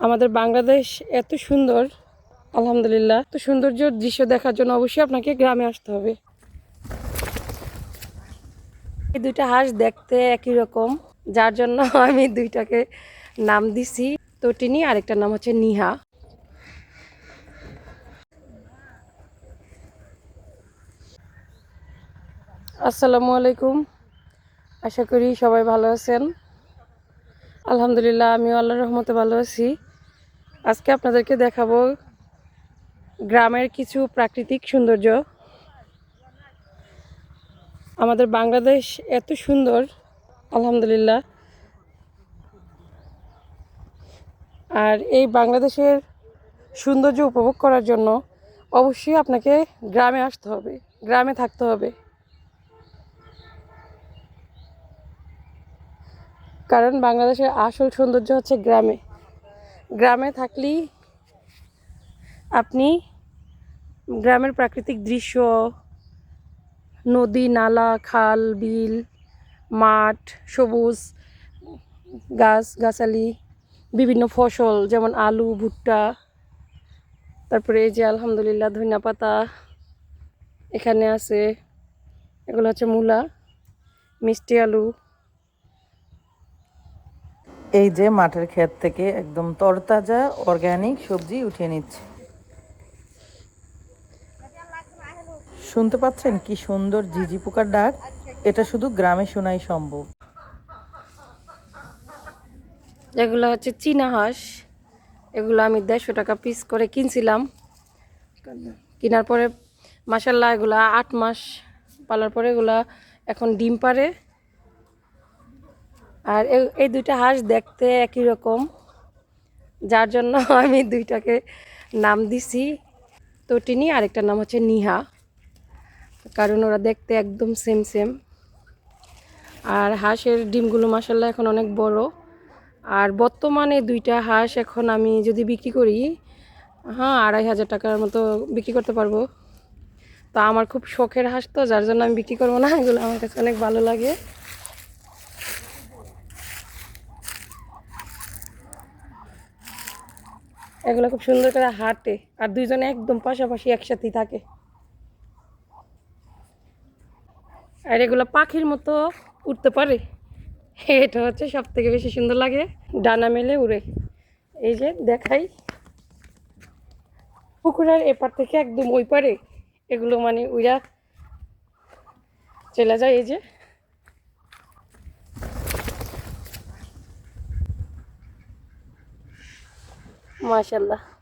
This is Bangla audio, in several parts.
আমাদের বাংলাদেশ এত সুন্দর, আলহামদুলিল্লাহ। তো সৌন্দর্য দৃশ্য দেখার জন্য অবশ্যই আপনাকে গ্রামে আসতে হবে। এই দুইটা হাঁস দেখতে একই রকম, যার জন্য আমি দুইটাকে নাম দিছি। তটিনী আরেকটার নাম হচ্ছে নিহা। আসসালামু আলাইকুম। আশা করি সবাই ভালো আছেন। আলহামদুলিল্লাহ, আমিও আল্লাহর রহমতে ভালো আছি। আজকে আপনাদেরকে দেখাবো গ্রামের কিছু প্রাকৃতিক সৌন্দর্য। আমাদের বাংলাদেশ এত সুন্দর, আলহামদুলিল্লাহ। আর এই বাংলাদেশের সৌন্দর্য উপভোগ করার জন্য অবশ্যই আপনাকে গ্রামে আসতে হবে, গ্রামে থাকতে হবে। কারণ বাংলাদেশের আসল সৌন্দর্য হচ্ছে গ্রামে। গ্রামে থাকলেই আপনি গ্রামের প্রাকৃতিক দৃশ্য, নদী, নালা, খাল, বিল, মাঠ, সবুজ, গাছ, গাছালি, বিভিন্ন ফসল যেমন আলু, ভুট্টা, তারপরে এই যে আলহামদুলিল্লাহ ধনিয়া পাতা এখানে আছে, এগুলো হচ্ছে মূলা, মিষ্টি আলু। এই যে মাঠের ক্ষেত থেকে একদম তরতাজা অর্গানিক সবজি উঠিয়ে নিচ্ছে। শুনতে পাচ্ছেন কি সুন্দর ঝিঝি পোকার ডাক? এটা শুধু গ্রামে শোনাই সম্ভব। এগুলো হচ্ছে চীনা হাঁস। এগুলো আমি দেড়শো টাকা পিস করে কিনছিলাম। কেনার পরে মাসাল্লাহ এগুলা আট মাস পালার পরে এগুলা এখন ডিম পারে আর এই দুইটা হাঁস দেখতে একই রকম, যার জন্য আমি দুইটাকে নাম দিছি। তটিনী আরেকটার নাম হচ্ছে নিহা, কারণ ওরা দেখতে একদম সেম সেম আর হাঁসের ডিমগুলো মাসাল্লাহ এখন অনেক বড়। আর বর্তমানে দুইটা হাঁস এখন আমি যদি বিক্রি করি হ্যাঁ আড়াই হাজার টাকার মতো বিক্রি করতে পারব। তা আমার খুব শখের হাঁস তো, যার জন্য আমি বিক্রি করব না, এগুলো আমার কাছে অনেক ভালো লাগে। এগুলো খুব সুন্দর করে হাঁটে আর দুইজনে একদম পাশাপাশি একসাথেই থাকে। আর এগুলো পাখির মতো উঠতে পারে। এটা হচ্ছে সব থেকে বেশি সুন্দর লাগে। ডানা মেলে উড়ে। এই যে দেখাই। পুকুরের এপার থেকে একদম ওই পারে। এগুলো মানে উড়া চলে যায় এই যে। Maşallah.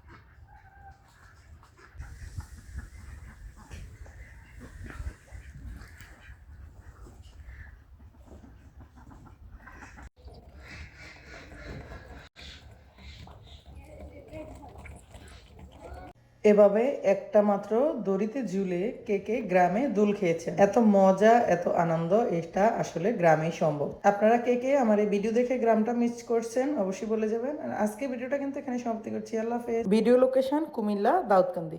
এভাবে একটা মাত্র দড়িতে ঝুলে কে কে গ্রামে দুল খেয়েছে এত মজা, এত আনন্দ, এটা আসলে গ্রামেই সম্ভব। আপনারা কে কে আমার এই ভিডিও দেখে গ্রামটা মিস করছেন, অবশ্যই বলে যাবেন। আজকে ভিডিওটা কিন্তু এখানে সমাপ্তি করছি। আল্লাহ হাফেজ। Video location Comilla Daudkandi.